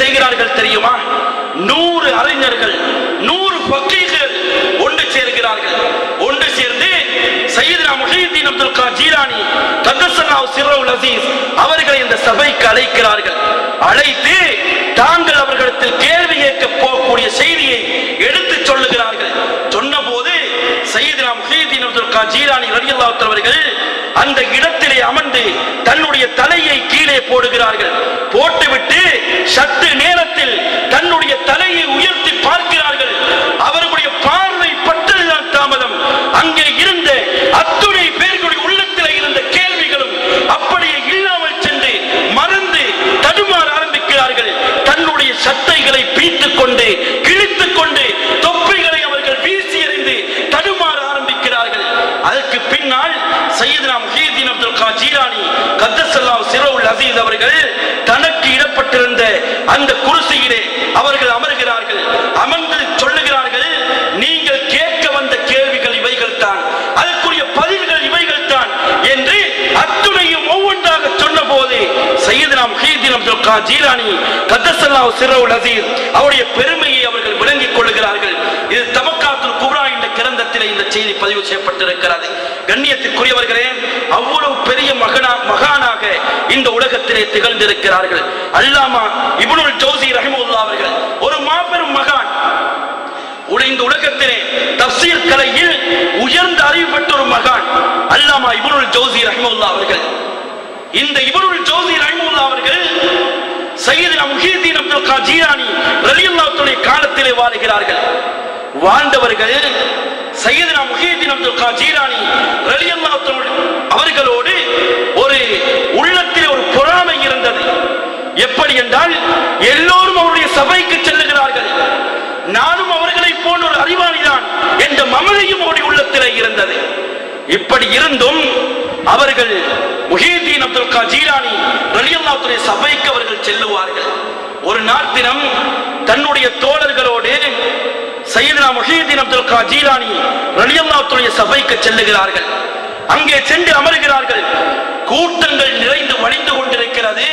செய்கிறார்கள் தெரியுமா? நூறு அறிஞர்கள் நூறு பக்கீகள் ஒன்று சேர்கிறார்கள். ஒன்று சேர்ந்து சையதுனா முஹீதீன் அப்துல் கா ஜீரானி கத்தசல்லாஹ் சிரவுல் அசீஸ் அவர்களை இந்த சபைக்கு அழைக்கிறார்கள். அழைத்து தாங்கள் அவர்களிடத்தில் கேள்வி கேட்க போகக்கூடிய செய்தியை எடுத்து சொல்லுகிறார்கள். சொன்னபோது சையதுனா முஹீதீன் அப்துல் கா ஜீரானி ரலியல்லாஹு அவர்கள் அந்த இடத்திலே அமர்ந்து தன்னுடைய தலையை கீழே போடுகிறார்கள். போட்டுவிட்டு சற்று நேரம் தன்னுடைய தலையை உயர்த்தி பார்க்கிறார்கள் அவர்களுடைய பார்வை பட்டதுதான் தாமதம் அங்கே இருந்த அத்துணை பேர்களுடைய உள்ளத்தில் இருந்த கேள்விகளும் அப்படியே இல்லாமல் சென்று மறந்து தடுமாற ஆரம்பிக்கிறார்கள் தன்னுடைய சட்டைகளை பீத்துக் கொண்டு கிழித்துக் கொண்டு தொப்பிகளை அவர்கள் வீசி எறிந்து தடுமாற ஆரம்பிக்கிறார்கள் அதற்கு பின்னால் சையதுனா முஹீதீன் அப்துல் கா ஜீலானி கத்தசல்லாம் சிரவுல் அசீஸ் அவர்கள் தனக்கு இடப்பட்டிருந்த அந்த குருசையிலே அவர்கள் அமர்கிறார்கள் அமர்ந்து சொல்லுகிறார்கள் நீங்கள் கேட்க வந்த கேள்விகள் இவைகள் தான் அதற்குரிய பதில்கள் இவைகள் தான் என்று அத்துணையும் ஒவ்வொன்றாக சொன்ன போது சையதுனா முஹீதீன் அப்துல் கா சிரவுல் அசீர் அவருடைய பெருமையை அவர்கள் விளங்கிக் கொள்கிறார்கள் இது தமக்காத்துல் குப்ரா என்ற கிரந்தத்தில் இந்த செய்தி பதிவு செய்யப்பட்டிருக்கிறது. கண்ணியத்திற்குரியவர்களே அவ்வளவு பெரிய மகனா மகானா இந்த உலகத்திலே திகழ்ந்திருக்கிறார்கள். அல்லாமா இபுனுல் ஜோசி ரஹிமுல்லா அவர்கள் ஒரு மாபெரும் மகான். இந்த உலகத்திலே தப்சீர் கலையில் உயர்ந்த அறிவு பெற்ற ஒரு மகான். அல்லாமா இப்னுல் ஜோசி ரஹிமுல்லா அவர்கள். இந்த இபுனுல் ஜோசி ரஹிமுல்லா அவர்கள் சையதுனா முஹீதீன் அப்துல் கா ஜீலானி காலத்திலே வாழுகிறார்கள். வாழ்ந்தவர்கள் சையதுனா முஹீதீன் அப்துல் கா ஜீலானி அவர்களோடு ஒரு உள்ளத்திலே ஒரு பொறாமை இருந்தது எப்படி என்றால் எல்லோரும் அவருடைய சபைக்கு செல்லுகிறார்கள். நானும் அவர்களை போன்ற ஒரு அறிவாளிதான் என்ற மமதையும் அவருடைய உள்ளத்திலே இருந்தது. இப்படி இருந்தும் அவர்கள் முஹீதீன் அப்துல் கா ஜீலானி சபைக்கு அவர்கள் செல்லுவார்கள். ஒரு நாள் தினம் தன்னுடைய தோழர்களோடு சையதுனா முஹீதீன் அப்துல் கா ஜீலானி சபைக்கு செல்லுகிறார்கள். அங்கே சென்று அமர்கிறார்கள். கூட்டங்கள் நிறைந்து வழிந்து கொண்டிருக்கிறது.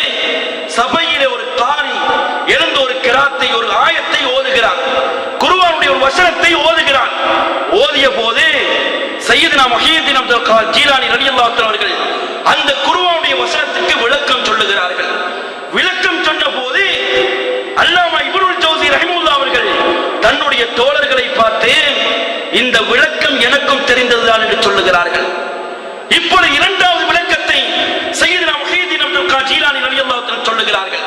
ஓதிய போது சையதுனா முஹீதீன் அப்துல் கலாம் ஜீலானி ரலியல்லாஹு அவர்கள் அந்த குருவாவுடைய வசனத்துக்கு விளக்கம் சொல்லுகிறார்கள். விளக்கம் சொன்ன போது அல்லாமா இப்னுல் ஜோசி ரஹிமுல்லா அவர்கள் தன்னுடைய தோழர்களை பார்த்து இந்த விளக்கம் எனக்கும் தெரிந்ததுதான் என்று சொல்லுகிறார்கள். இப்பொழுது இரண்டாவது விளக்கத்தை சையதுனா முஹீதீன் அப்துல் கா ஜீலானி ரலியல்லாஹு அன்ஹு சொல்லுகிறார்கள்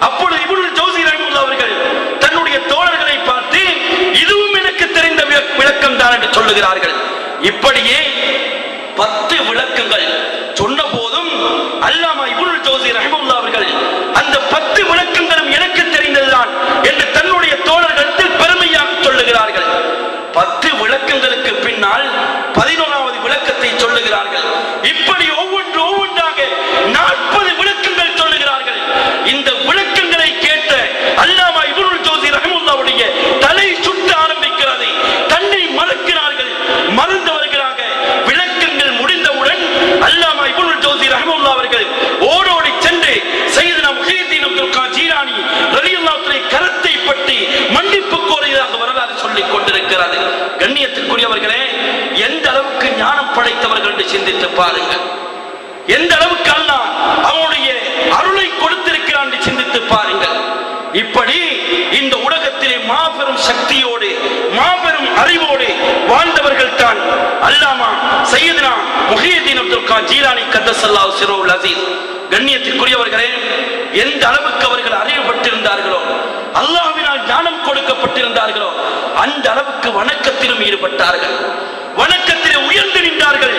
அப்பொழுது இப்னுல் ஜௌசி ரஹிமுல்லா அவர்கள் தன்னுடைய தோழர்களை பார்த்து இதுவும் எனக்கு தெரிந்த வி- விளக்கம் என்று சொல்லுகிறார்கள். இப்படியே பத்து விளக்கங்கள் சொன்ன போதும் அல்லாமா இப்னுல் ஜௌசி ரஹிமுல்லா அவர்கள் அந்த பத்து விளக்கங்களும் என தெரிந்ததுதான் என்று தன்னுடைய தோழர்களிடத்தில் பெருமையாக சொல்லுகிறார்கள் பத்து விளக்கங்களுக்கு பின்னால் பதினோராவது விளக்கத்தை சொல்லுகிறார்கள் இப்படி ஒவ்வொன்று ஒவ்வொன்றாக நாற்பது விளக்கங்கள் சொல்லுகிறார்கள் இந்த விளக்கங்களை கேட்ட அல்லாமா இப்னுல் ஜௌசி ரஹிமுல்லாவுடைய தலை சுட்ட ஆரம்பிக்கிறது தன்னை மறக்கிறார்கள் மறந்து வருகிறாங்க விளக்கங்கள் முடிந்தவுடன் அல்லாமா இப்னுல் ஜௌசி ரஹிமுல்லா அவர்கள் ஓடோடி சென்று சையதுனா முஹீதீன் அப்துல் கா ஜீலானி ரலியல்லாஹு கரத்தை பற்றி மன்னிப்பு கோரியதாக வரலாறு சொல்லிக் கொண்டிருக்கிறது கண்ணியத்திற்குரியவர்களே எந்த அளவுக்கு ஞானம் படைத்தவர்கள் என்று சிந்தித்து பாருங்கள் எந்த அளவுக்கு அல்லாஹ் அவனுடைய அருளை கொடுத்திருக்கிறான் என்று சிந்தித்து பாருங்கள் இப்படி இந்த உலகத்திலே மாபெரும் சக்தியோடு மாபெரும் அறிவோடு வாழ்ந்தவர்கள் தான் அல்லாமா சையதுனா முஹியதீன் அப்துல் கா ஜீலானி கத்தசல்லாஹு சிரோல் அசீஸ் கண்ணியத்திற்குரியவர்களே எந்த அளவுக்கு அவர்கள் அறிவுபட்டிருந்தார்களோ அல்லாவினால் ஞானம் கொடுக்கப்பட்டிருந்தார்களோ அந்த அளவுக்கு வணக்கத்திலும் ஈடுபட்டார்கள். வணக்கத்திலே உயர்ந்து நின்றார்கள்.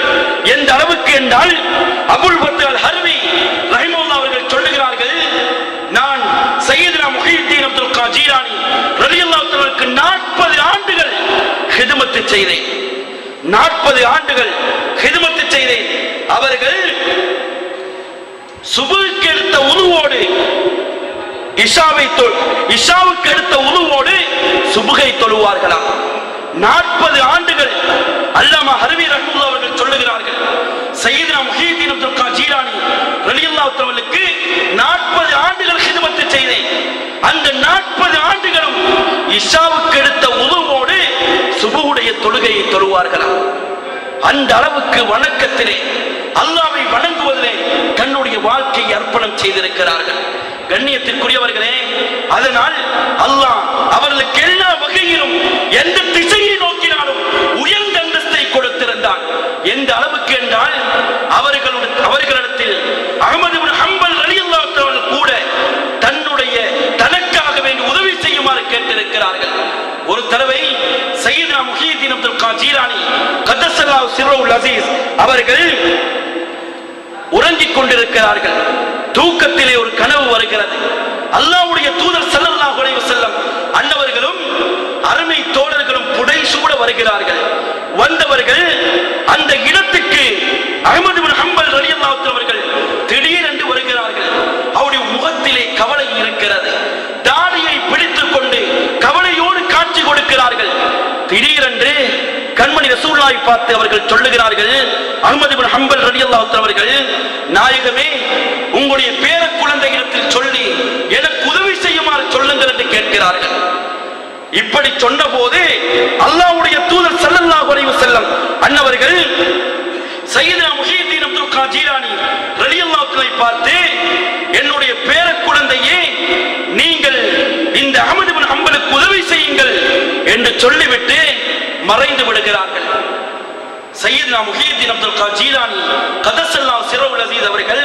எந்த அளவுக்கு என்றால் அபுல் பத்தல் ஹர்வி ரஹிமுல்லா அவர்கள் சொல்லுகிறார்கள் நான் சையதுனா முஹியுத்தீன் அப்துல் காஜீரானி ரலியல்லாஹு நாற்பது ஆண்டுகள் ஹிதமத்து செய்தேன். 40 ஆண்டுகள் ஹிதமத்து செய்தேன். அவர்கள் சுபுக்கு எடுத்த உருவோடு இஷாவை இஷாவுக்கு எடுத்த உருவோடு சுபுகை தொழுவார்களாம். நாற்பது ஆண்டுகள் அல்லாம ஹருவி ரஹூல் அவர்கள் சொல்லுகிறார்கள். சையீதா முஹீதீன் அப்துல் காஜீரானி ரலியல்லா அவர்களுக்கு நாற்பது ஆண்டுகள் ஹிதமத்து செய்தேன். அந்த நாற்பது ஆண்டுகளும் இஷாவுக்கு எடுத்த உருவோடு சுபுடைய தொழுகையை தொழுவார்களாம். அந்த அளவுக்கு வணக்கத்திலே அல்லாவை வணங்குவதிலே தன்னுடைய வாழ்க்கையை அர்ப்பணம் செய்திருக்கிறார்கள். கண்ணியத்திற்குரியவர்களே அதனால் அல்லாஹ் அவர்களுக்கு எல்லா வகையிலும் எந்த திசையை நோக்கினாலும் உயர்ந்த அந்தஸ்தை கொடுத்திருந்தான் எந்த அளவுக்கு என்றால் அவர்களுடைய அவர்களிடத்தில் அகமது ஹம்பல் ரலியல்லாஹு கூட தன்னுடைய தனக்காக வேண்டி உதவி செய்யுமாறு கேட்டிருக்கிறார்கள். ஒரு தடவை சையீத்னா முஹியுத்தீன் அப்துல் காஜீரானி ஜீலானி கத்தசல்லாஹு அசீஸ் அவர்கள் உறங்கிக் கொண்டிருக்கிறார்கள். தூக்கத்திலே ஒரு கனவு வருகிறது. அல்லாவுடைய தூதர் ஸல்லல்லாஹு குறைவு வஸல்லம் அன்னவர்களும் அருமை தோழர்களும் புடை சூட வருகிறார்கள். வந்தவர்கள் அந்த இடத்துக்கு அகமது பின் ஹம்பல் ரலியல்லாஹு அன்ஹு அவர்கள் திடீரென்று வருகிறார்கள் அவருடைய முகத்திலே கவலை இருக்கிறது தாடியை பிடித்துக் கொண்டு கவலையோடு காட்சி கொடுக்கிறார்கள் திடீரென்று கண்மணி பார்த்து அவர்கள் சொல்லுகிறார்கள் அகமது பின் ஹம்பல் ரவி அவர்கள் நாயகமே உங்களுடைய பேர குழந்தையிடத்தில் சொல்லி எனக்கு உதவி செய்யுமாறு சொல்லுங்கள் என்று கேட்கிறார்கள். இப்படி சொன்ன போது அல்லாவுடைய தூதர் செல்லல்லா குறைவு செல்லம் அன்னவர்கள் சையதுனா முஹியுத்தீன் அப்துல் காஜீரானி ரலி ரலியல்லாஹு பார்த்து என்னுடைய பேர குழந்தையே நீங்கள் இந்த அகமது பின் ஹம்பலுக்கு உதவி செய்யுங்கள் என்று சொல்லிவிட்டு மறைந்து விடுகிறார்கள். சையத்னா முஹியுத்தீன் அப்துல் ஜீலானி கதசல்லாம் சிரவுல் அசீஸ் அவர்கள்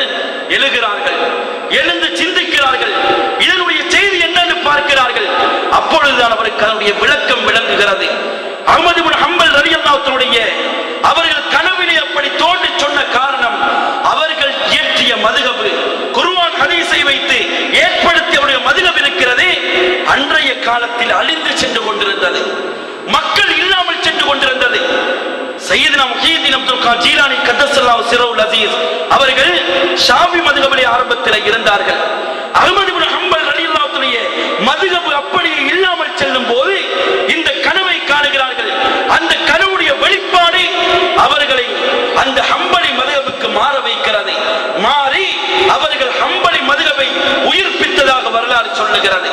எழுகிறார்கள் எழுந்து சிந்திக்கிறார்கள் இதனுடைய செய்தி என்னன்னு பார்க்கிறார்கள். அப்பொழுதுதான் அவருக்கு அதனுடைய விளக்கம் விளங்குகிறது. அகமது பின் ஹம்பல் அல்லாத்தினுடைய அவர்கள் கனவிலே அப்படி தோன்றி சொன்ன காரணம் அவர்கள் இயற்றிய மதுகபு. குருவான் ஹதீஸை வைத்து ஏற்படுத்திய அவருடைய மதுகப் இருக்கிறது அன்றைய காலத்தில் அழிந்து சென்று கொண்டிருந்தது மக்கள் இல்லாமல் சென்று கொண்டிருந்தது சையதுனா முஹியுத்தீன் அப்துல் கான் ஜீலானி கத்தசல்லாஹு சிரவுல் அசீஸ் அவர்கள் ஷாஃபி மதுகபிலே ஆரம்பத்தில் இருந்தார்கள். அஹ்மது பின் ஹம்பல் ரலியல்லாஹுடைய மதுகபு அப்படியே இல்லாமல் செல்லும் போது இந்த கனவை காணுகிறார்கள். அந்த கனவுடைய வெளிப்பாடு அவர்களை அந்த ஹம்பலி மதுகபுக்கு மாற வைக்கிறது. மாறி அவர்கள் ஹம்பலி மதுகபை உயிர்ப்பித்ததாக வரலாறு சொல்லுகிறது.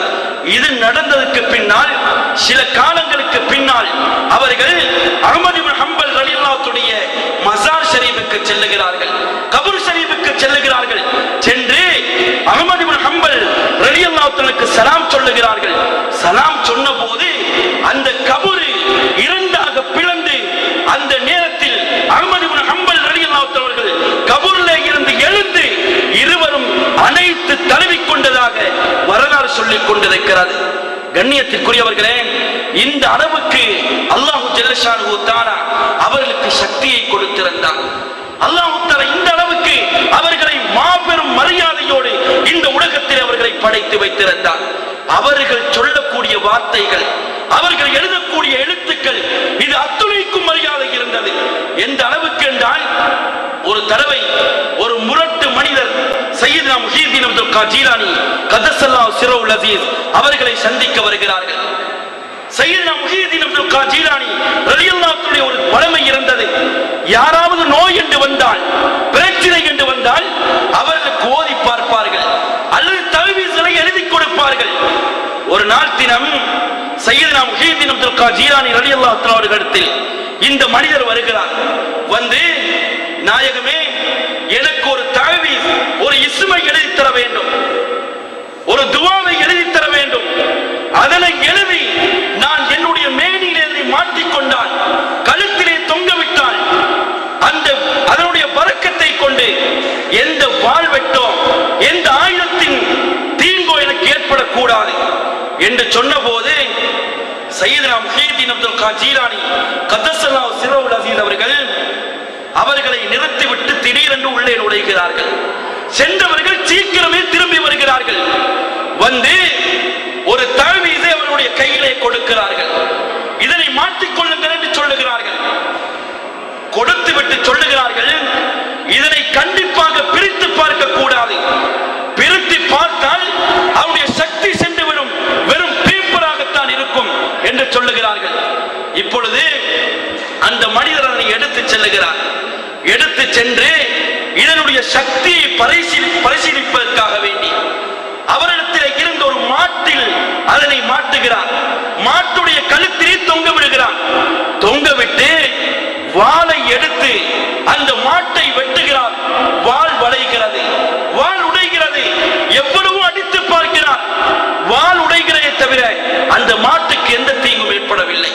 இது நடந்ததுக்கு பின்னால் சில காலங்களுக்கு பின்னால் அவர்கள் அகமது ஹம்பல் ரலியல்லாஹுடைய மசார் ஷரீஃபுக்கு செல்லுகிறார்கள். கபூர் ஷரீஃபுக்கு செல்லுகிறார்கள். சென்று அகமது ஹம்பல் ரலியல்லாஹுக்கு சலாம் சொல்லுகிறார்கள். சலாம் சொன்னபோது அந்த கபூர் இரண்டாக பிளந்து அந்த நேரத்தில் அகமது ஹம்பல் ரலியல்லாஹு அவர்கள் இருந்து எழுந்து இருவரும் அனைத்து தழுவிக் கொண்டதாக சொல்லிக் கொண்டிருக்கிறது. கண்ணியத்திற்குரியவர்களே இந்த அளவுக்கு அல்லாஹு ஜல்லஷானு அவர்களுக்கு சக்தியை கொடுத்திருந்தார். அல்லாஹு இந்த அளவுக்கு அவர்களை மாபெரும் மரியாதையோடு இந்த உலகத்தில் அவர்களை படைத்து வைத்திருந்தார். அவர்கள் சொல்லக்கூடிய வார்த்தைகள் அவர்கள் எழுதக்கூடிய எழுத்துக்கள் இது அத்துணைக்கும் மரியாதை இருந்தது. எந்த அளவுக்கு என்றால் ஒரு தடவை சையீத்னா முஹியுத்தீன் அப்துல் கா கதசல்லா கதசல்லாஹு சிரவுல் அசீஸ் அவர்களை சந்திக்க வருகிறார்கள். சையீத்னா முஹியுத்தீன் அப்துல் காஜீலானி ரலியல்லாஹுடைய ஒரு பழமை இருந்தது யாராவது நோய் என்று வந்தால் பிரச்சனை என்று வந்தால் அவர்களுக்கு ஓதி பார்ப்பார்கள். அல்லது தவிசலை எழுதி கொடுப்பார்கள். ஒரு நாள் தினம் சையீத்னா முஹியுத்தீன் அப்துல் கா ஜீலானி ரலியல்லாஹு அவர்களிடத்தில் இந்த மனிதர் வருகிறார். வந்து நாயகமே எனக்கு தழுவி ஒரு இசுமை எழுதி தர வேண்டும். ஒரு துவாவை எழுதி தர வேண்டும். அதனை எழுதி நான் என்னுடைய மேனியிலே அதை மாட்டிக்கொண்டால் கழுத்திலே தொங்க விட்டால் அந்த அதனுடைய பறக்கத்தை கொண்டு எந்த வாழ்வெட்டோ எந்த ஆயுதத்தின் தீங்கோ எனக்கு ஏற்படக்கூடாது என்று சொன்ன போது சையதுனா முஹியுத்தீன் அப்துல் கா ஜீலானி கத்தசல்லாஹு சிரவுல் அசீஸ் அவர்கள் அவர்களை நிறுத்திவிட்டு திடீரென்று உள்ளே நுழைகிறார்கள். சென்றவர்கள் சீக்கிரமே திரும்பி வருகிறார்கள். வந்து ஒரு தழுவீசை அவருடைய கையிலே கொடுக்கிறார்கள். இதனை மாற்றிக்கொள்ளுங்கள் என்று சொல்லுகிறார்கள். கொடுத்து விட்டு சொல்லுகிறார்கள் இதனை கண்டிப்பாக பிரித்து பார்க்க கூடாது. பிரித்து பார்த்தால் அவருடைய சக்தி சென்று விடும் வெறும் பேப்பராகத்தான் இருக்கும் என்று சொல்லுகிறார்கள். இப்பொழுது அந்த மனிதர் அதனை எடுத்து செல்லுகிறார். எடுத்து சென்று இதனுடைய சக்தியை பரிசீலி பரிசீலிப்பதற்காக வேண்டி. அவரிடத்தில் இருந்த ஒரு மாட்டில் அதனை மாட்டுகிறான் மாட்டுடைய கழுத்திலே தொங்க விடுகிறான் தொங்க விட்டு எடுத்து அந்த மாட்டை வெட்டுகிறார். வாள் வளைகிறது. வாள் உடைகிறது. எவ்வளவு அடித்து பார்க்கிறார். வாள் உடைகிறதே தவிர அந்த மாட்டுக்கு எந்த தீங்கும் ஏற்படவில்லை.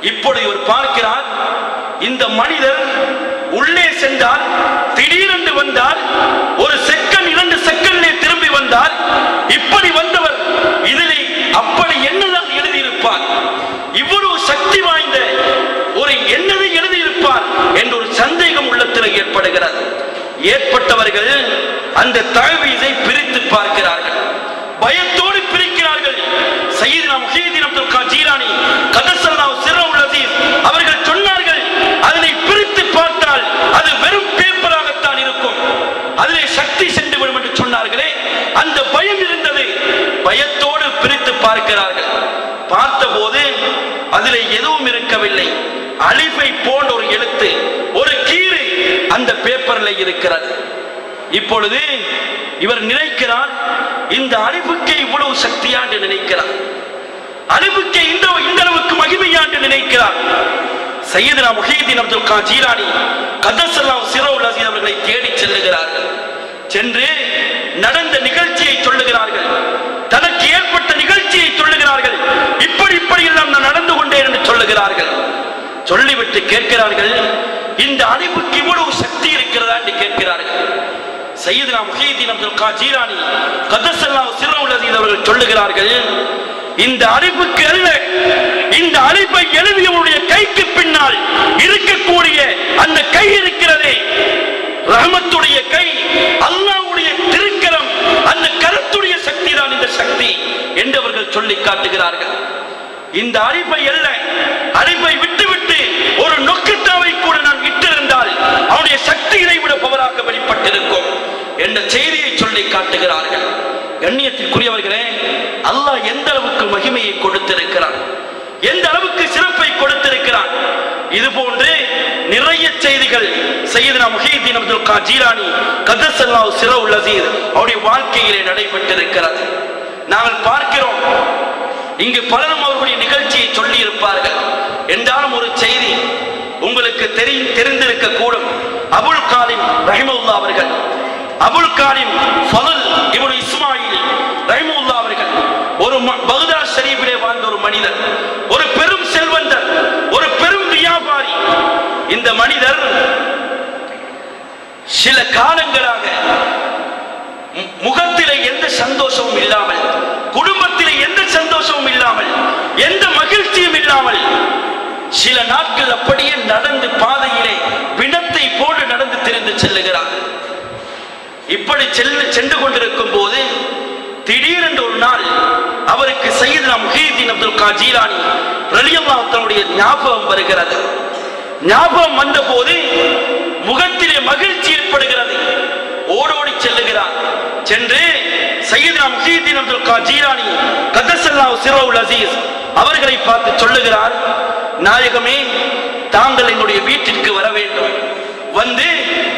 இப்பொழுது இவர் பார்க்கிறார் இந்த மனிதர் உள்ளே சென்றால் வந்தார் ஒரு செகண்ட் இரண்டு செகண்டிலே திரும்பி வந்தார் இப்படி வந்தவர் இதிலே அப்படி என்னதான் எழுதியிருப்பார்? இவ்வளவு சக்தி வாய்ந்த ஒரு என்னதை எழுதியிருப்பார் என்ற ஒரு சந்தேகம் உள்ளத்தில் ஏற்படுகிறது. ஏற்பட்டவர்கள் அந்த தழுவீதை பிரித்து பார்க்கிறார்கள். பயத்தோடு பிரிக்கிறார்கள். சையீத்னா முஹீதீன் அப்துல் கா ஜீலானி கதசல்லாஹு சிர்ரவுல் அசீஸ் அவர்கள் சொன்னார்கள் அதனை பிரித்து பார்த்தால் அது வெறும் பேப்பராகத்தான் இருக்கும் அதிலே சக்தி சென்று விடும் என்று சொன்னார்களே அந்த பயம் இருந்தது பயத்தோடு பிரித்து பார்க்கிறார்கள். பார்த்தபோது அதில் எதுவும் இருக்கவில்லை. அலிஃபை போன்ற ஒரு எழுத்து ஒரு கீறு அந்த பேப்பரில் இருக்கிறது. இப்பொழுது இவர் நினைக்கிறார் இந்த அழிவுக்கே இவ்வளவு சக்தியா என்று நினைக்கிறார். அழிவுக்கே இந்த இந்த அளவுக்கு மகிமையா என்று நினைக்கிறார். சையதுனா முஹீதீன் அப்துல் கா ஜீலானி கதசல்லாம் சிரோல் அசீத் அவர்களை தேடி செல்லுகிறார்கள். சென்று நடந்த நிகழ்ச்சியை சொல்லுகிறார்கள் தனக்கு ஏற்பட்ட நிகழ்ச்சியை சொல்லுகிறார்கள் இப்படி இப்படி எல்லாம் நான் நடந்து கொண்டேன் என்று சொல்லுகிறார்கள். சொல்லிவிட்டு கேட்கிறார்கள். இந்த அழிவுக்கு இவ்வளவு சக்தி இருக்கிறதா என்று கேட்கிறார்கள். சையதுனா முஹீதீன் அப்துல் அவர்கள் சொல்லுகிறார்கள் இந்த அழிவுக்கு அல்ல இந்த எழுதியவருடைய கைக்கு பின்னால் இருக்கக்கூடிய அந்த கை இருக்கிறதே. ரஹமத்துடைய கை அல்லாஹ்வுடைய திருக்கரம் அந்த கருத்துடைய சக்தி தான் இந்த சக்தி என்றவர்கள் சொல்லி காட்டுகிறார்கள். இந்த அழிப்பை அல்ல. அழிப்பை விட்டுவிட்டு ஒரு நொக்குத்தாவை கூட நான் விட்டிருந்தால் அவனுடைய சக்தி விட பவராக வெளிப்பட்டிருக்கும் என்ற செய்தியை சொல்லி காட்டுகிறார்கள். கண்ணியத்திற்குரியவர்களே அல்லாஹ் எந்த அளவுக்கு மகிமையை கொடுத்திருக்கிறான்? எந்த அளவுக்கு சிறப்பை கொடுத்திருக்கிறான்? இது போன்று நிறைய செய்திகள் சையதுனா முஹீதீன் அப்துல் கா ஜீலானி கதசல்லாஹு சிரவுல் அசீர் அவருடைய வாழ்க்கையிலே நடைபெற்றிருக்கிறது. நாங்கள் பார்க்கிறோம் இங்கு பலரும் அவர்களுடைய நிகழ்ச்சியை சொல்லி இருப்பார்கள் என்றாலும் ஒரு செய்தி உங்களுக்கு தெரி தெரிந்திருக்க கூடும் அபுல் காலிம் ரஹிமுல்லா அவர்கள் அபுல் காலிம் இஸ்மாயில் ரஹிமுல்லா அவர்கள் ஒரு பகுதா ஷரீஃபிலே வாழ்ந்த ஒரு மனிதர் ஒரு பெரும் செல்வந்தர் ஒரு பெரும் வியாபாரி. இந்த மனிதர் சில காலங்களாக முகத்திலே எந்த சந்தோஷமும் இல்லாமல் குடும்பத்திலே எந்த சந்தோஷம் எந்த மகிழ்ச்சியும் இல்லாமல் சில நாட்கள் அப்படியே நடந்து பாதையிலே பிணத்தை போட்டு நடந்து திரிந்து செல்லுகிறார். இப்படி செல்ல சென்று கொண்டிருக்கும் போது திடீரென்று ஒரு நாள் அவருக்கு சையதுனா முஹீதீன் அப்துல் கா ஜீலானி ஞாபகம் வருகிறது. ஞாபகம் வந்தபோது முகத்திலே மகிழ்ச்சி ஏற்படுகிறது. ஓடோடி செல்லுகிறார். சென்று சையீத் முஹீதீன் அப்துல் கா கதசல்லா சிரோல் அசீஸ் அவர்களை பார்த்து சொல்லுகிறார் நாயகமே தாங்கள் என்னுடைய வீட்டிற்கு வர வேண்டும். வந்து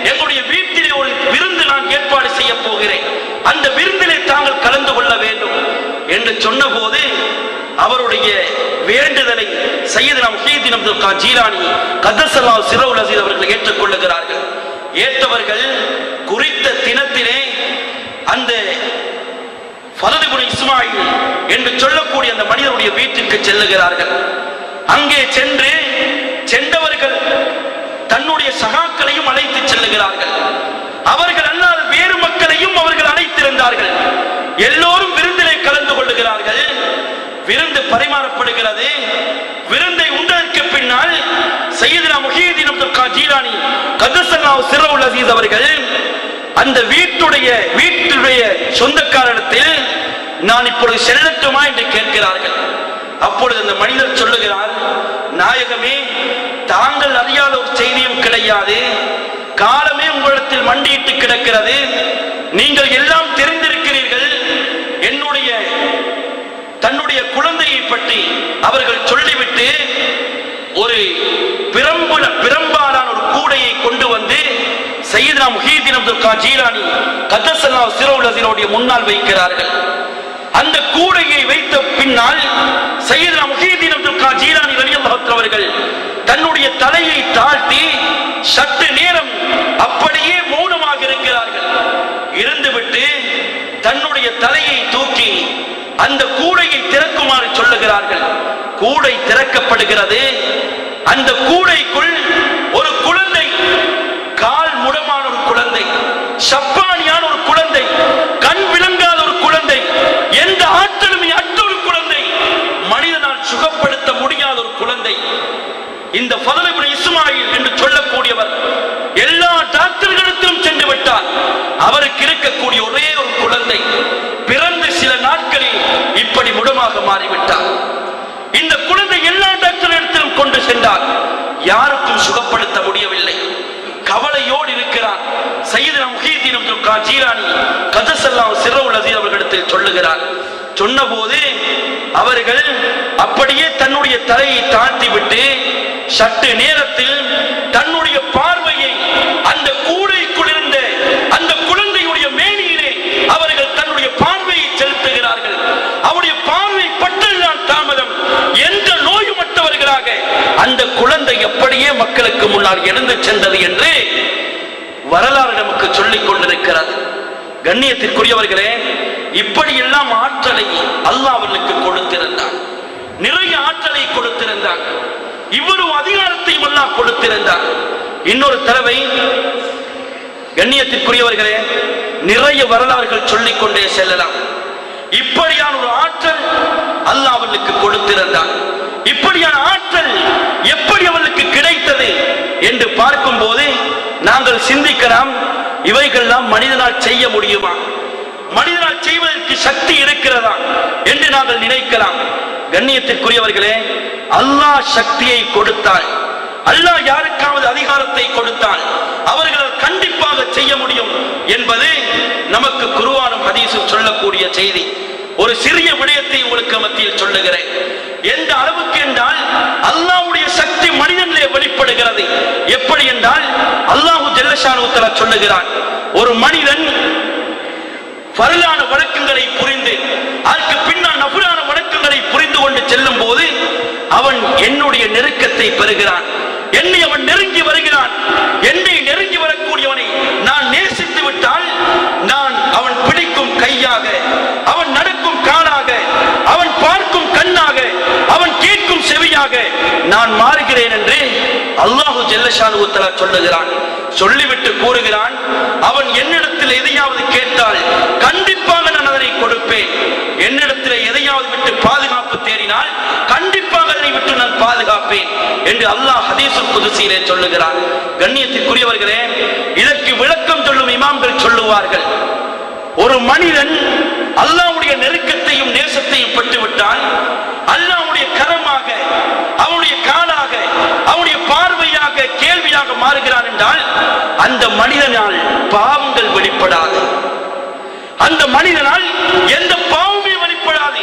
எங்களுடைய வீட்டிலே ஒரு விருந்து நான் ஏற்பாடு செய்ய போகிறேன். அந்த விருந்திலே தாங்கள் கலந்து கொள்ள வேண்டும். என்று சொன்னபோது அவருடைய வேண்டுதலை சையதுனா முஹீதீன் அப்துல் கான் ஜீரானி கதசலா சிரவுல் அசீத் அவர்கள் ஏற்றுக்கொள்ளுகிறார்கள். ஏற்றவர்கள் குறி தினத்திலே அந்த ஃபலதுபுன் இஸ்மாயில் என்று சொல்லக்கூடிய அந்த மனிதனுடைய வீட்டிற்கு செல்லுகிறார்கள். அங்கே சென்று சென்றவர்கள் தன்னுடைய சகாக்களையும் அழைத்து செல்லுகிறார்கள். அவர்கள் அல்லாத வேறு மக்களையும் அவர்கள் அழைத்திருந்தார்கள். எல்லோரும் விருந்திலே கலந்து கொள்ளுகிறார்கள். விருந்து பரிமாறப்படுகிறது. விருந்தை உண்டதற்கு பின்னால் சையதுனா முஹீதீன் அப்துல் கா ஜீலானி கதசல்லாஹு சிறவுல் அசீஸ் அவர்கள் அந்த வீட்டுடைய வீட்டுடைய சொந்தக்காரத்தில் நான் இப்பொழுது செல்லட்டுமா என்று கேட்கிறார்கள். அப்பொழுது அந்த மனிதர் சொல்லுகிறார் நாயகமே தாங்கள் அறியாத ஒரு செய்தியும் கிடையாது. காலமே உங்களிடத்தில் மண்டியிட்டு கிடக்கிறது. நீங்கள் எல்லாம் தெரிந்திருக்கிறீர்கள் என்னுடைய தன்னுடைய குழந்தையை பற்றி அவர்கள் சொல்லிவிட்டு ஒரு பிரம்புல பிரம்பாலான ஒரு கூடையை கொண்டு வந்து சையதுனா முஹீதீன் அப்துல் காஜீலானி கதசல்லா சிரோல் அசீரோடைய முன்னால் வைக்கிறார்கள். அந்த கூடையை வைத்த பின்னால் சையதுனா முஹீதீன் அப்துல் காஜீலானி ஜீலானி ரலியல்லாஹு அவர்கள் தன்னுடைய தலையை தாழ்த்தி சற்று நேரம் அப்படியே மௌனமாக இருக்கிறார்கள். இருந்துவிட்டு தன்னுடைய தலையை தூக்கி அந்த கூடையை திறக்குமாறு சொல்லுகிறார்கள். கூடை திறக்கப்படுகிறது. அந்த கூடைக்குள் ஒரு குழந்தை கால் முடமான ஒரு குழந்தை சப்பானியான ஒரு குழந்தை கண் விளங்காத ஒரு குழந்தை எந்த ஆற்றலும் அற்ற ஒரு குழந்தை மனிதனால் சுகப்படுத்த முடியாத ஒரு குழந்ை இந்த ஃபதலிபுன் இஸ்மாயில் என்று சொல்லக்கூடியவர் எல்லா டாக்டர்களிடத்திலும் சென்று விட்டார். அவருக்கு இருக்கக்கூடிய ஒரே ஒரு குழந்தை பிறந்து சில நாட்களில் இப்படி முடமாக மாறிவிட்டார். இந்த குழந்தை எல்லா டாக்டர்களிடத்திலும் கொண்டு சென்றார். யாருக்கும் சுகப்படுத்த முடியவில்லை. கவலையோடு இருக்கிறார். சையதின முஹீதீன் அப்துல் காஜீரானி கதசல்லாம் சிறவுல் அசீர் அவர்களிடத்தில் சொல்லுகிறார். சொன்னபோது அவர்கள் அப்படியே தன்னுடைய தலையை தாழ்த்தி விட்டு சற்று நேரத்தில் தன்னுடைய பார்வையை அந்த கூடைக்குள் இருந்த அந்த குழந்தையுடைய மேனியிலே அவர்கள் தன்னுடைய பார்வையை செலுத்துகிறார்கள். அவருடைய பார்வை பட்டதுதான் தாமதம். எந்த நோயுமற்றவர்களாக அந்த குழந்தை எப்படியே மக்களுக்கு முன்னால் எழுந்து சென்றது என்று வரலாறு நமக்கு சொல்லிக் கொண்டிருக்கிறது. கண்ணியத்திற்குரியவர்களே இப்படி எல்லாம் ஆற்றலை அல்லாஹ் அவர்களுக்கு கொடுத்திருந்தான். நிறைய ஆற்றலை கொடுத்திருந்தான். இவ்வளவு அதிகாரத்தையும் எல்லாம் கொடுத்திருந்தார். இன்னொரு தடவை கண்ணியத்திற்குரியவர்களே நிறைய வரலாறுகள் சொல்லிக் கொண்டே செல்லலாம். இப்படியான ஒரு ஆற்றல் அல்லாஹ் அவர்களுக்கு கொடுத்திருந்தார். இப்படியான ஆற்றல் எப்படி அவளுக்கு கிடைத்தது என்று பார்க்கும் போது நாங்கள் சிந்திக்கலாம் இவைகள்லாம் மனிதனால் செய்ய முடியுமா? மனிதனால் செய்வதற்கு சக்தி இருக்கிறதா என்று நாங்கள் நினைக்கலாம். கண்ணியத்திற்குரியவர்களே அல்லாஹ் சக்தியை கொடுத்தால் அல்லாஹ் யாருக்காவது அதிகாரத்தை கொடுத்தால் அவர்களால் கண்டிப்பாக செய்ய முடியும் என்பது நமக்கு குருவானும் ஹதீஸும் சொல்லக்கூடிய செய்தி. ஒரு சிறிய விடயத்தை உங்களுக்கு மத்தியில் சொல்லுகிறேன். எந்த அளவுக்கு என்றால் அல்லாஹ்வுடைய சக்தி மனிதனிலே வெளிப்படுகிறது. எப்படி என்றால் அல்லாஹு ஜெல்லசானுத்தர சொல்லுகிறான். ஒரு மனிதன் பரலான வழக்கங்களை புரிந்து அதற்கு பின்னால் நபுரான வழக்கங்களை புரிந்து கொண்டு செல்லும் போது அவன் என்னுடைய நெருக்கத்தை பெறுகிறான். என்னை அவன் நெருங்கி வருகிறான். என்னை நெருங்கி வரக்கூடியவனை நான் நேசித்து விட்டால் நான் அவன் பிடிக்கும் கையாக அவன் நடக்கும் காலாக அவன் பார்க்கும் கண்ணாக அவன் கேட்கும் செவியாக நான் மாறுகிறேன் என்று அல்லாஹு ஜல்லஷானு சொல்லுகிறான். சொல்லிவிட்டு கூறுகிறான் அவன் என்னிடத்தில் எதையாவது கேட்டால் கண்டிப்பாக நான் அதனை கொடுப்பேன் என்னிடத்தில் எதையாவது விட்டு பாதுகாப்பு தேடினால் கண்டிப்பாக அதனை விட்டு நான் பாதுகாப்பேன் என்று அல்லாஹ் ஹதீசுல் குதுசியிலே சொல்லுகிறான். கண்ணியத்திற்குரியவர்களே இதற்கு விளக்கம் சொல்லும் இமாம்கள் சொல்லுவார்கள். ஒரு மனிதன் அல்லாவுடைய நெருக்கத்தையும் நேசத்தையும் பெற்றுவிட்டால் அல்லாவுடைய கரமாக அவனுடைய காலாக அவனுடைய பார்வையாக கேள்வியாக மாறுகிறான் என்றால் அந்த மனிதனால் பாவங்கள் வெளிப்படாது. அந்த மனிதனால் எந்த பாவமே வெளிப்படாது.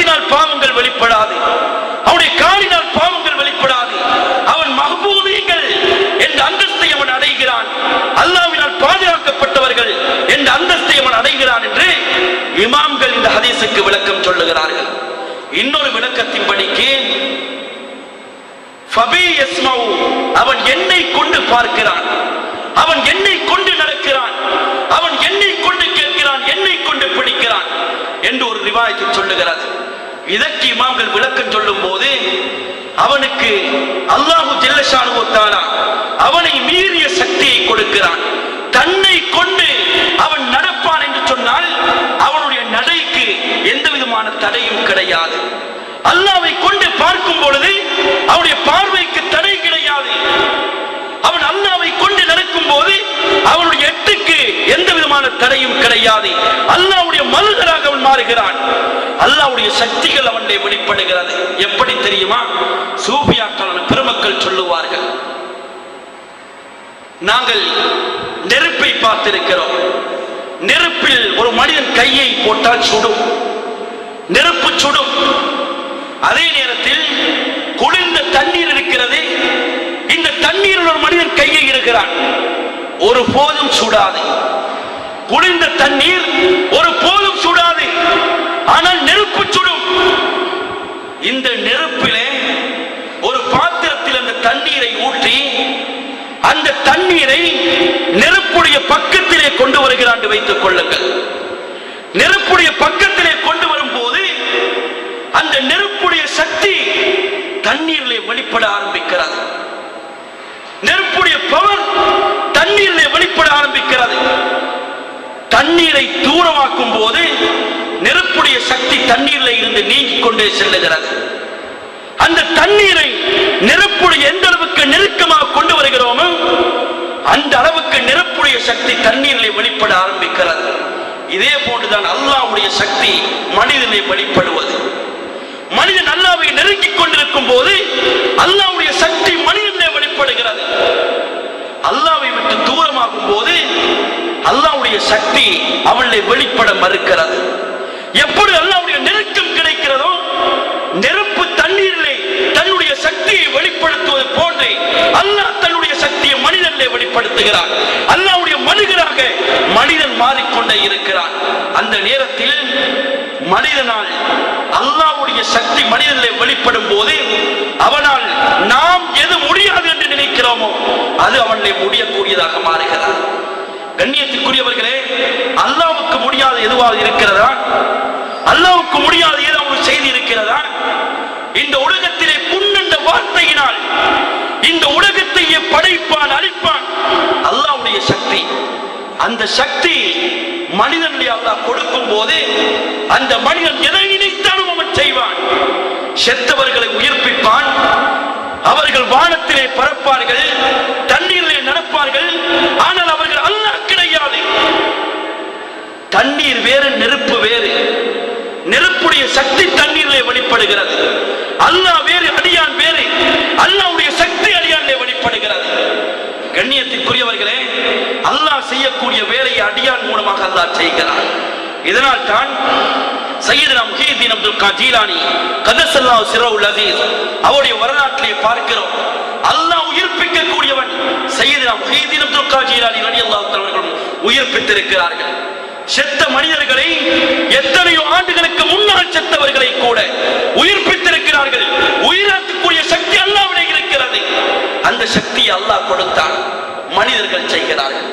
கரத்தினால் பாவங்கள் வெளிப்படாது. அவனுடைய காலினால் பாவங்கள் வெளிப்படாது. அவன் மகபூதிகள் என்ற அந்தஸ்தை அவன் அடைகிறான். அல்லாவினால் பாதுகாக்கப்பட்டவர்கள் என்ற அந்தஸ்தை அவன் அடைகிறான் என்று இமாம்கள் இந்த ஹதீஸுக்கு விளக்கம் சொல்லுகிறார்கள். இன்னொரு விளக்கத்தின் படிக்கு அவன் என்னை கொண்டு பார்க்கிறான். அவன் என்னை கொண்டு நடக்கிறான். அவன் என்னை கொண்டு கேட்கிறான். என்னை கொண்டு பிடிக்கிறான். என்று ஒரு ரிவாயத்தில் சொல்லுகிறது. இதற்கு இமாம்கள் விளக்கம் சொல்லும் போது அவனுக்கு அல்லாஹு ஜெல்லஷானுவத்தானா அவனை மீறிய சக்தியை கொடுக்கிறான் தன்னை கொண்டு அவன் நடப்பான் என்று சொன்னால் அவனுடைய நடைக்கு எந்த விதமான தடையும் கிடையாது அல்லாவை கொண்டு பார்க்கும் பொழுது அவனுடைய பார்வைக்கு தடை கிடையாது அவன் அல்லாவை கொண்டு நடக்கும் போது அவனுடைய எட்டுக்கு எந்த விதமான தடையும் கிடையாது. அல்லாவுடைய மல்கராக அவன் மாறுகிறான். அல்லாவுடைய சக்திகள் அவனுடைய வெளிப்படுகிறது. எப்படி தெரியுமா? சூபியாக்கள் பெருமக்கள் சொல்லுவார்கள். நாங்கள் நெருப்பை பார்த்திருக்கிறோம். நெருப்பில் ஒரு மனிதன் கையை போட்டால் சுடும். நெருப்பு சுடும். அதே நேரத்தில் குளிர்ந்த தண்ணீர் இருக்கிறது. இந்த தண்ணீரில் ஒரு மனிதன் கையை இருக்கிறான் ஒரு போதும் சுடாது. குளிர்ந்த தண்ணீர் ஒரு போதும் சுடாது ஆனால் நெருப்பு சுடும். இந்த நெருப்பிலே ஒரு பாத்திரத்தில் அந்த தண்ணீரை ஊற்றி அந்த தண்ணீரை நெருப்புடைய பக்கத்திலே கொண்டு வருகிறான் வைத்துக் கொள்ளுங்கள். நெருப்புடைய பக்கத்திலே கொண்டு வரும்போது அந்த நெருப்புடைய சக்தி தண்ணீரிலே வெளிப்பட ஆரம்பிக்கிறது. நெருப்புடைய பவர் தண்ணீரிலே வெளிப்பட ஆரம்பிக்கிறது. தண்ணீரை தூரமாக்கும் போது நெருப்புடைய சக்தி தண்ணீரில் இருந்து நீங்கிக் கொண்டே செல்லுகிறது. அந்த தண்ணீரை நெருப்புடைய எந்த அளவுக்கு நெருக்கமாக கொண்டு வருகிறோமோ அந்த அளவுக்கு நெருப்புடைய சக்தி தண்ணீரிலே வெளிப்பட ஆரம்பிக்கிறது. இதே போன்றுதான் அல்லாவுடைய சக்தி மனிதனை வெளிப்படுவது. மனிதன் அல்லாவை நெருங்கிக் கொண்டிருக்கும் போது அல்லாவுடைய சக்தி மனிதனை வெளிப்படுகிறது. அல்லாவை விட்டு தூரமாகும் போது அல்லாஹ் சக்தி அவளை வெளிப்பட மறுக்கிறது. எப்படி அல்லாவுடைய நெருக்கம் கிடைக்கிறதோ நெருப்பு தண்ணீரிலே தன்னுடைய சக்தியை வெளிப்படுத்துவது போன்றே அல்லாஹ் தன்னுடைய சக்தியை மனிதனிலே வெளிப்படுத்துகிறார் அல்லாவுடைய மனிதராக மனிதன் மாறிக்கொண்டே இருக்கிறான். அந்த நேரத்தில் மனிதனால் அல்லாவுடைய சக்தி மனிதனிலே வெளிப்படும் போது அவனால் நாம் எது முடியாது என்று நினைக்கிறோமோ அது அவனிலே முடியக்கூடியதாக மாறுகிறது. கண்ணியத்திற்குரியவர்களே அல்லாவுக்கு முடியாத எதுவாக இருக்கிறதா? அல்லாவுக்கு முடியாத ஏதோ ஒரு செய்தி இருக்கிறதா? இந்த உலகத்திலே புன்னண்ட வார்த்தையினால் இந்த உலகத்தையே படைப்பான் அழிப்பான் அல்லாவுடைய சக்தி. அந்த சக்தி மனிதனுடைய அல்லா கொடுக்கும் போது அந்த மனிதன் எதை நினைத்தாலும் அவன் செய்வான். செத்தவர்களை உயிர்ப்பிப்பான் அவர்கள் வானத்திலே பறப்பார்கள் தண்ணீரிலே நடப்பார்கள் ஆனால் அவர்கள் அல்லாஹ் கிடையாது தண்ணீர் வேறு நெருப்பு வேறு. நெருப்புடைய சக்தி தண்ணீரிலே வெளிப்படுகிறது. அல்லாஹ் வேறு அடியான் வேறு. அல்லாஹ்வுடைய சக்தி அடியானிலே வெளிப்படுகிறது. கண்ணியத்திற்குரியவர்களே அல்லாஹ் செய்யக்கூடிய வேலையை அடியான் மூலமாக அல்லாஹ் செய்கிறான். இதனால் தான் சையதுனா முஹியுத்தீன் அப்துல் கா ஜீலானி கதசல்லாஹு சிரவுல் அசீஸ் அவருடைய வரலாற்றிலே பார்க்கிறோம். அல்லாஹ் உயிர்ப்பிக்க கூடியவன் சையதுனா முஹியுத்தீன் அப்துல் கா ஜீலானி ரலியல்லாஹு தஆலா அவர்களும் உயிர்ப்பித்திருக்கிறார்கள். செத்த மனிதர்களை எத்தனையோ ஆண்டுகளுக்கு முன்னால் செத்தவர்களை கூட உயிர்ப்பித்திருக்கிறார்கள். உயிராக்கக்கூடிய சக்தி அல்லாவிட இருக்கிறது. அந்த சக்தியை அல்லாஹ் கொடுத்தான். மனிதர்கள் செய்கிறார்கள்.